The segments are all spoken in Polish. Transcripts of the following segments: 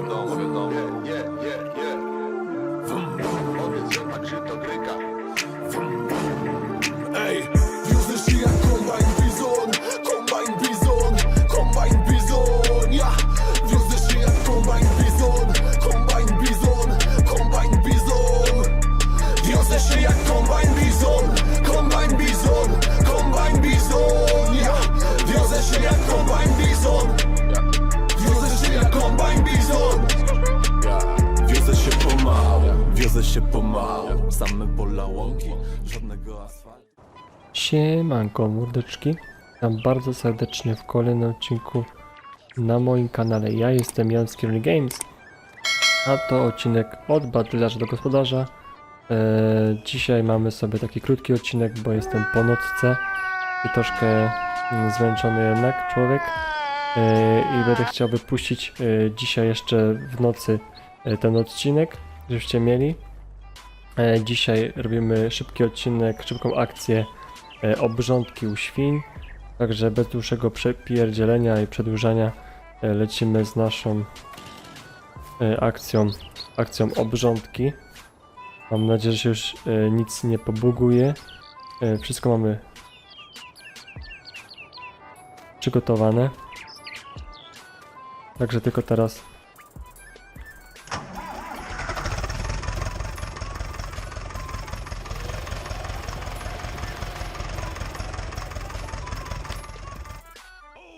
wiadomo, wiadomo. Yeah, yeah, yeah, yeah. Powiedz, że tak się to gryka. Się pomału Same pola łąki, żadnego asfaltu Siemanko mordeczki, witam bardzo serdecznie w kolejnym odcinku na moim kanale. Ja jestem Jan z Kierny Games, a to odcinek od batylarza do gospodarza. Eee, dzisiaj mamy sobie taki krótki odcinek, bo jestem po nocce i troszkę mm, zmęczony jednak człowiek. Eee, I będę chciał wypuścić e, dzisiaj jeszcze w nocy e, ten odcinek, żebyście mieli. E, Dzisiaj robimy szybki odcinek, szybką akcję e, obrządki u świń. Także bez dłuższego przepierdzielenia i przedłużania e, lecimy z naszą akcją, akcją obrządki. Mam nadzieję, że się już nic nie pobuguje. Wszystko mamy przygotowane. Także tylko teraz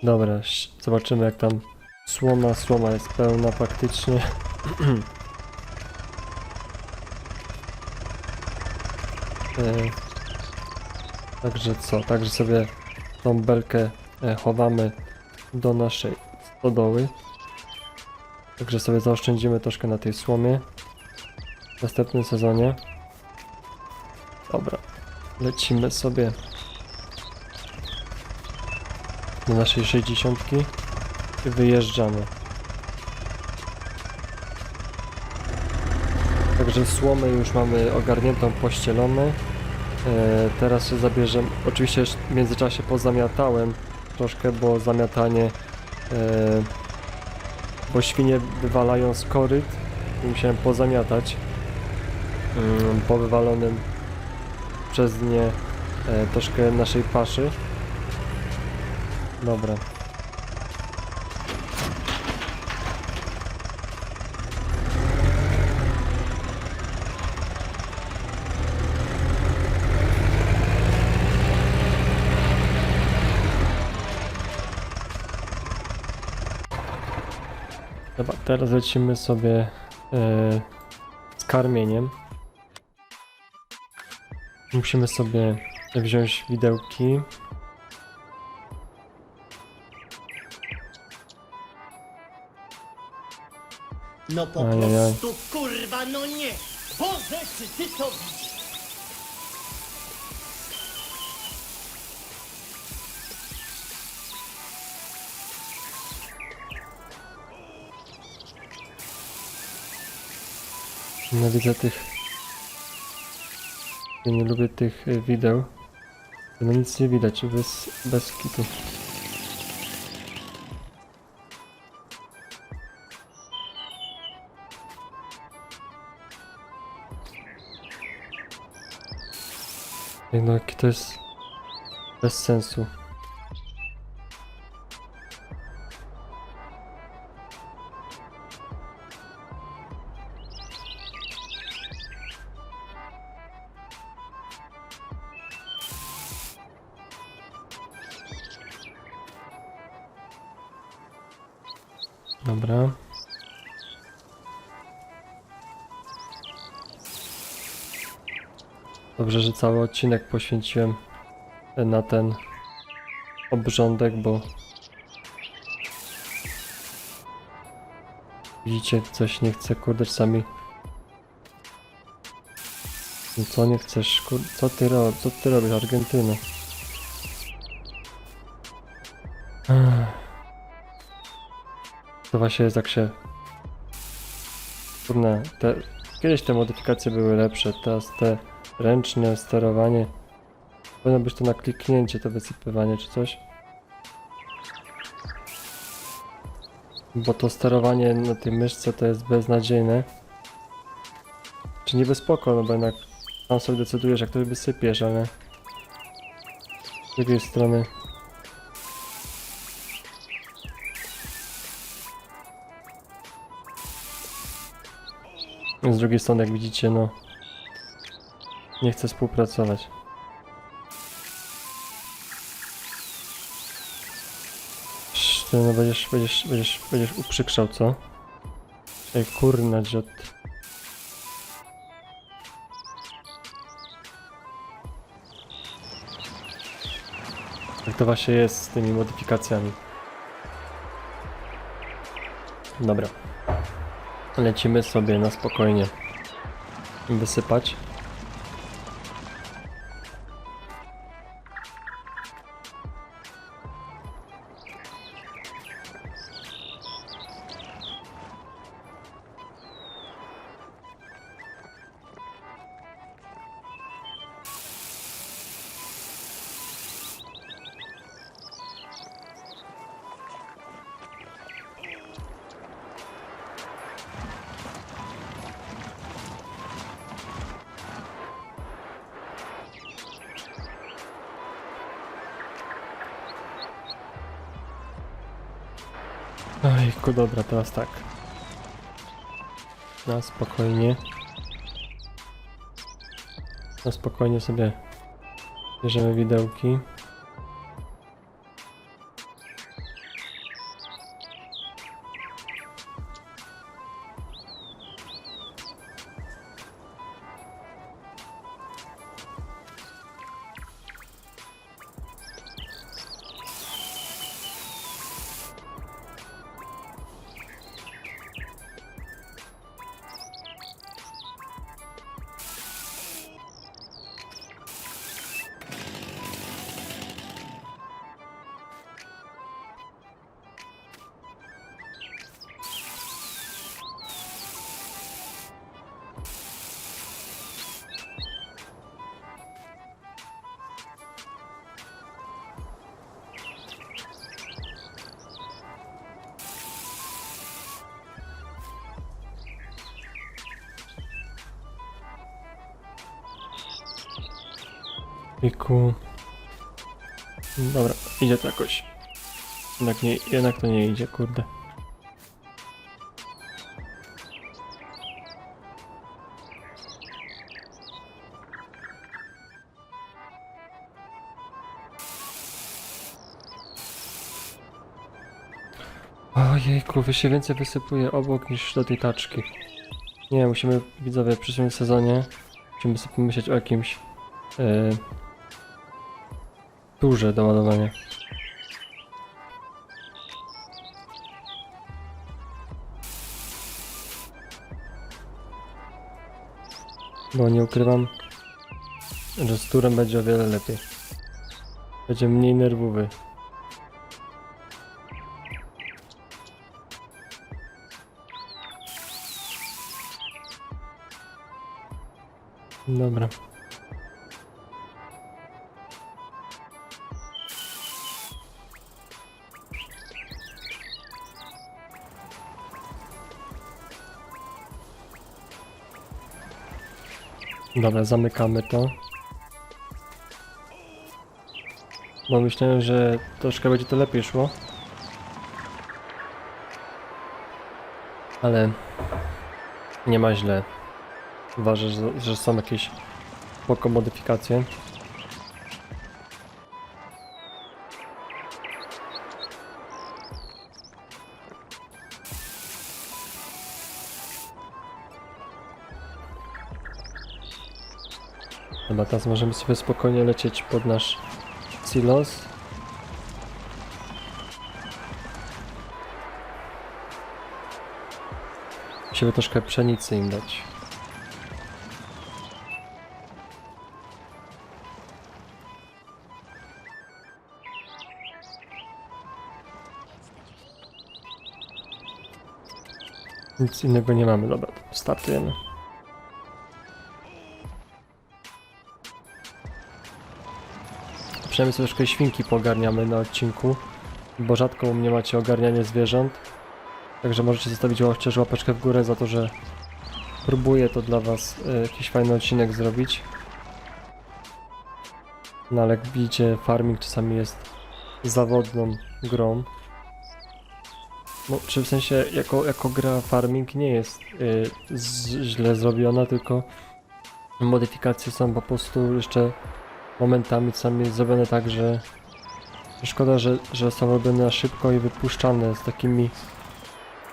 Dobra, zobaczymy jak tam słoma, słoma jest pełna praktycznie. e, także co, także sobie tą belkę e, chowamy do naszej stodoły. Także sobie zaoszczędzimy troszkę na tej słomie w następnym sezonie. Dobra, lecimy sobie do naszej 60 i wyjeżdżamy. Także słomę już mamy ogarniętą, pościelone. E, teraz się zabierzemy. Oczywiście w międzyczasie pozamiatałem troszkę, bo zamiatanie. E, bo świnie wywalają z koryt i musiałem pozamiatać mm, po wywalonym przez nie e, troszkę naszej paszy. Dobra. Dobra, teraz lecimy sobie e, z karmieniem. Musimy sobie wziąć widełki. No po Ajajaj. prostu kurwa, no nie! Boże, czy ty to widzisz? Nienawidzę tych. Ja nie lubię tych y, wideł. No nic nie widać, bez, bez kitu. Jakie to jest bez sensu. Dobra. Dobrze, że cały odcinek poświęciłem na ten obrządek, bo widzicie, coś nie chce, kurde, czasami no co nie chcesz, kur... co ty robisz, co ty robisz, Argentyna? To właśnie jest jak się... Kurna, te... Kiedyś te modyfikacje były lepsze, teraz te ręczne sterowanie... Powinno być to na kliknięcie, to wysypywanie czy coś. Bo to sterowanie na tej myszce to jest beznadziejne. Czy niby spoko, no bo jednak tam sobie decydujesz jak to wysypiesz, ale... Z drugiej strony... Z drugiej strony, jak widzicie, no... Nie chcę współpracować. Ty no będziesz, będziesz, będziesz, będziesz uprzykrzał, co? Ej, kurna, dziot. Jak to właśnie jest z tymi modyfikacjami. Dobra. Lecimy sobie na spokojnie. Wysypać. Ojku, dobra, teraz tak. Na spokojnie. Na spokojnie sobie bierzemy widełki. Iku. Dobra, idzie to jakoś. Jednak, nie, jednak to nie idzie, kurde. Ojejku, wy się więcej wysypuje obok niż do tej taczki. Nie, musimy, widzowie, w przyszłym sezonie musimy sobie pomyśleć o jakimś yy, duże do ładowania. Bo nie ukrywam, że z turem będzie o wiele lepiej. Będzie mniej nerwowy. Dobra. Dobra, zamykamy to. Bo myślałem, że troszkę będzie to lepiej szło. Ale nie ma źle. Uważam, że, że są jakieś spoko modyfikacje. Teraz możemy sobie spokojnie lecieć pod nasz silos. Musimy troszkę pszenicy im dać. Nic innego nie mamy, dobra, startujemy. Przynajmniej sobie troszkę świnki pogarniamy na odcinku, bo rzadko u mnie macie ogarnianie zwierząt. Także możecie zostawić chociaż łapeczkę w górę za to, że próbuję to dla was e, jakiś fajny odcinek zrobić. No ale jak widzicie, farming czasami jest zawodną grą. No, czy w sensie jako, jako gra farming nie jest z, źle zrobiona, tylko modyfikacje są po prostu jeszcze momentami czasami zrobione tak, że szkoda, że, że są robione na szybko i wypuszczane z takimi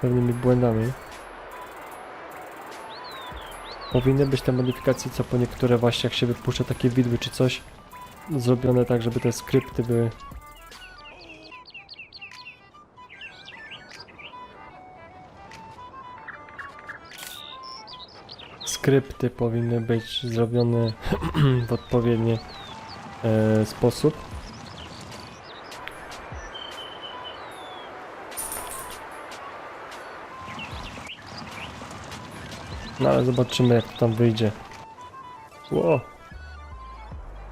pewnymi błędami. Powinny być te modyfikacje, co po niektóre właśnie jak się wypuszcza takie widły czy coś, zrobione tak, żeby te skrypty były skrypty powinny być zrobione w odpowiedni e, sposób. No ale zobaczymy jak to tam wyjdzie. Ło.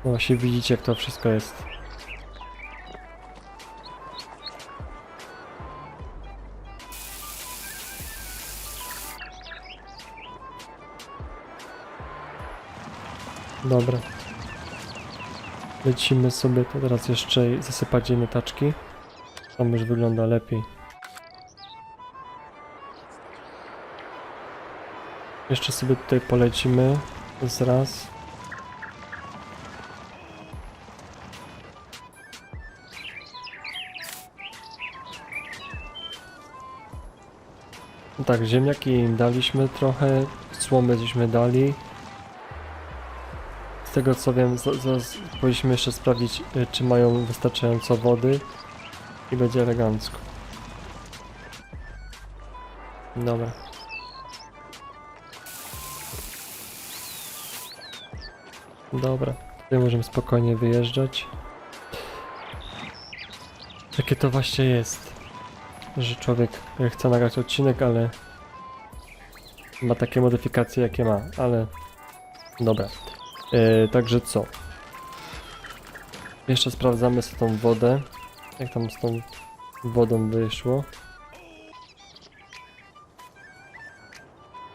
No właśnie widzicie jak to wszystko jest. Dobra. Lecimy sobie to teraz jeszcze zasypać jedne taczki. Tam już wygląda lepiej. Jeszcze sobie tutaj polecimy. Z raz. No tak, ziemniaki im daliśmy trochę, słomy żeśmy dali. Tego co wiem, powinniśmy jeszcze sprawdzić, y, czy mają wystarczająco wody i będzie elegancko. Dobra. Dobra, tutaj możemy spokojnie wyjeżdżać. Takie to właśnie jest, że człowiek e, chce nagrać odcinek, ale ma takie modyfikacje jakie ma, ale dobra. E, także co? Jeszcze sprawdzamy sobie tą wodę. Jak tam z tą wodą wyszło.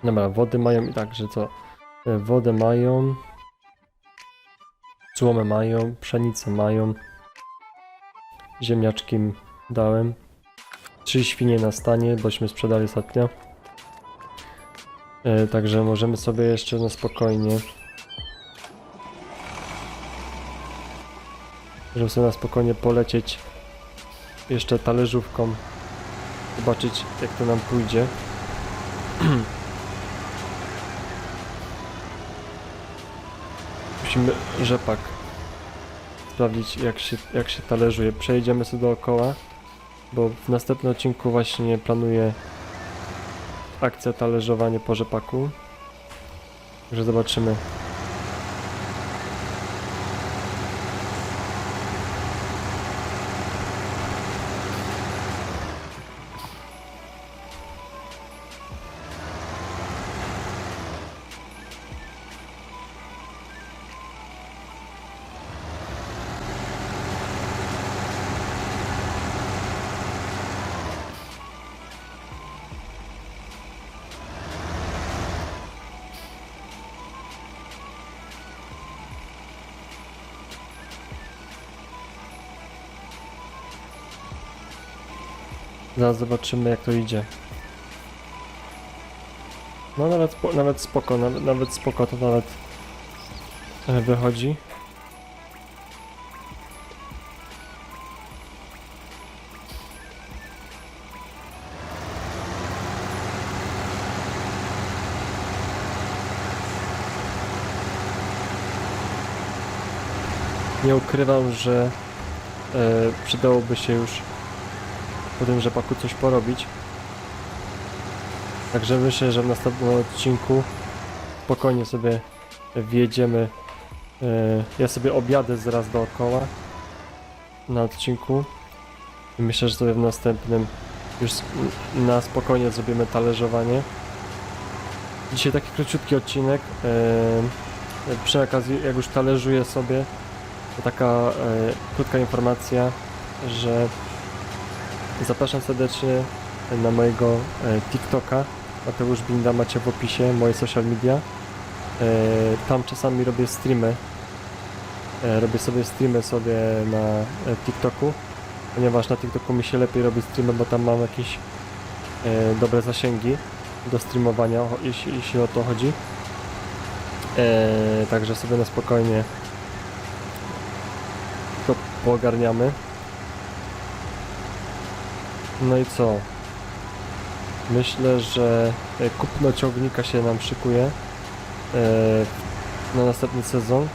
Dobra, wody mają i tak, że co? E, Wodę mają. Złomę mają, pszenicę mają. Ziemniaczki im dałem. Trzy świnie na stanie, bośmy sprzedali ostatnio. E, także możemy sobie jeszcze na spokojnie Możemy sobie na spokojnie polecieć jeszcze talerzówką. Zobaczyć jak to nam pójdzie. Musimy rzepak sprawdzić jak się, jak się talerzuje. Przejedziemy sobie dookoła, bo w następnym odcinku właśnie planuję akcję talerzowanie po rzepaku. Także zobaczymy. Zaraz zobaczymy jak to idzie. No nawet, nawet spoko, nawet, nawet spoko to nawet e, wychodzi. Nie ukrywam, że e, przydałoby się już po tym rzepaku coś porobić. Także myślę, że w następnym odcinku spokojnie sobie wjedziemy. E, Ja sobie objadę zaraz dookoła na odcinku. Myślę, że sobie w następnym już na spokojnie zrobimy talerzowanie. Dzisiaj taki króciutki odcinek. E, Przy okazji, jak już talerzuję sobie, to taka e, krótka informacja, że Zapraszam serdecznie na mojego e, TikToka. Mateusz Binda macie w opisie, moje social media. E, tam czasami robię streamy. E, robię sobie streamy sobie na TikToku, ponieważ na TikToku mi się lepiej robi streamy, bo tam mam jakieś dobre zasięgi do streamowania, jeśli, jeśli o to chodzi. Także sobie na spokojnie to poogarniamy. No i co? Myślę, że e, kupno ciągnika się nam szykuje e, na następny sezon.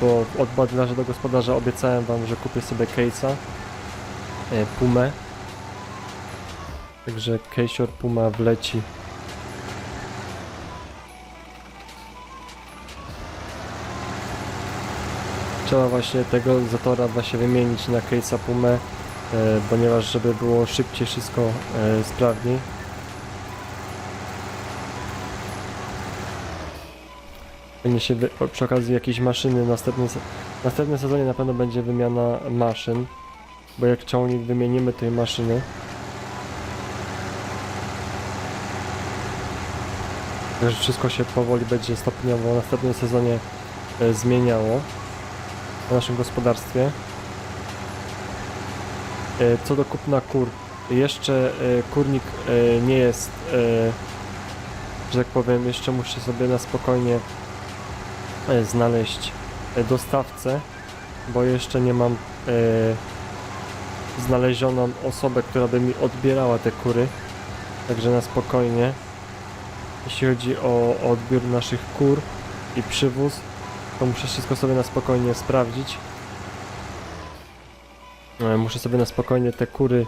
Bo od badlarza do gospodarza obiecałem wam, że kupię sobie case'a e, Pumę. Także Casior Puma wleci. Trzeba właśnie tego Zatora właśnie wymienić na case'a Pumę, ponieważ żeby było szybciej wszystko e, sprawniej. Będzie się przy okazji jakiejś maszyny w następnym sezonie na pewno będzie wymiana maszyn, bo jak ciągnik wymienimy tej maszyny, Także wszystko się powoli będzie stopniowo w następnym sezonie e, zmieniało w naszym gospodarstwie. E, co do kupna kur, jeszcze e, kurnik e, nie jest, że tak powiem, jeszcze muszę sobie na spokojnie znaleźć dostawcę, bo jeszcze nie mam znalezioną osobę, która by mi odbierała te kury. Także na spokojnie. Jeśli chodzi o odbiór naszych kur i przywóz, to muszę wszystko sobie na spokojnie sprawdzić. E, Muszę sobie na spokojnie te kury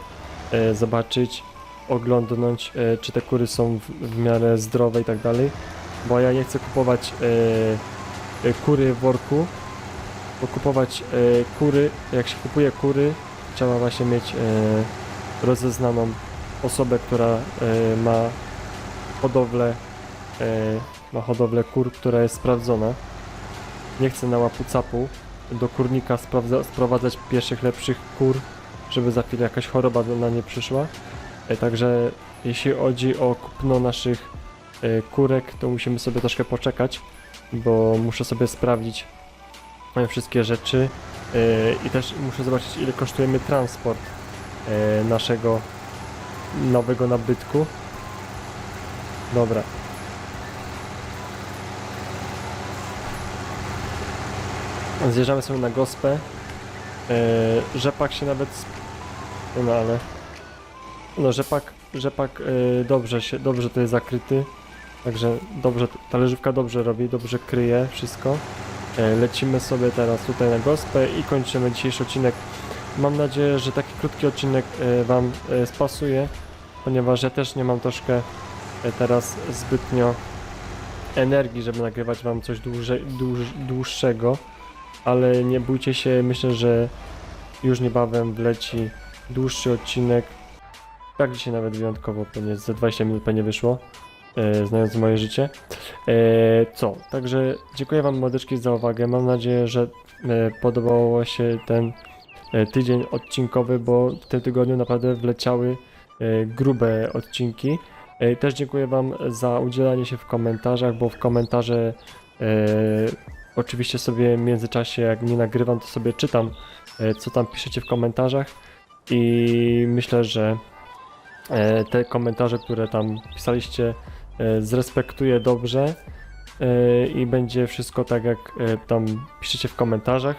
e, zobaczyć, oglądnąć, e, czy te kury są w, w miarę zdrowe i tak dalej. Bo ja nie chcę kupować kury w worku, bo kupować kury, jak się kupuje kury, trzeba właśnie mieć rozeznaną osobę, która ma hodowlę, ma hodowlę kur, która jest sprawdzona. Nie chcę na łapu capu do kurnika sprowadzać pierwszych lepszych kur, żeby za chwilę jakaś choroba na nie przyszła. E, także jeśli chodzi o kupno naszych e, kurek, to musimy sobie troszkę poczekać, bo muszę sobie sprawdzić e, wszystkie rzeczy i też muszę zobaczyć ile kosztuje mi transport naszego nowego nabytku. Dobra. Zjeżdżamy sobie na gospę. Yy, rzepak się nawet. No ale. No rzepak, rzepak yy, dobrze się, dobrze to jest zakryty. Także dobrze, talerzówka dobrze robi, dobrze kryje wszystko. Yy, lecimy sobie teraz tutaj na gospę i kończymy dzisiejszy odcinek. Mam nadzieję, że taki krótki odcinek yy, Wam yy, spasuje, ponieważ ja też nie mam troszkę e, teraz zbytnio energii, żeby nagrywać wam coś dłuże, dłuż, dłuższego, ale nie bójcie się, myślę, że już niebawem wleci dłuższy odcinek. Tak dzisiaj nawet wyjątkowo, pewnie za 20 minut pewnie wyszło, e, znając moje życie. E, co? Także dziękuję wam młodeczki za uwagę. Mam nadzieję, że e, podobało się ten e, tydzień odcinkowy, bo w tym tygodniu naprawdę wleciały e, grube odcinki. E, Też dziękuję Wam za udzielanie się w komentarzach, bo w komentarze e, oczywiście sobie w międzyczasie, jak nie nagrywam, to sobie czytam, e, co tam piszecie w komentarzach i myślę, że e, te komentarze, które tam pisaliście, e, zrespektuję dobrze i będzie wszystko tak, jak tam piszecie w komentarzach.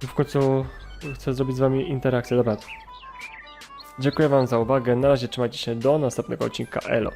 W końcu chcę zrobić z Wami interakcję. Dobra, Dziękuję Wam za uwagę. Na razie trzymajcie się do następnego odcinka. Elo.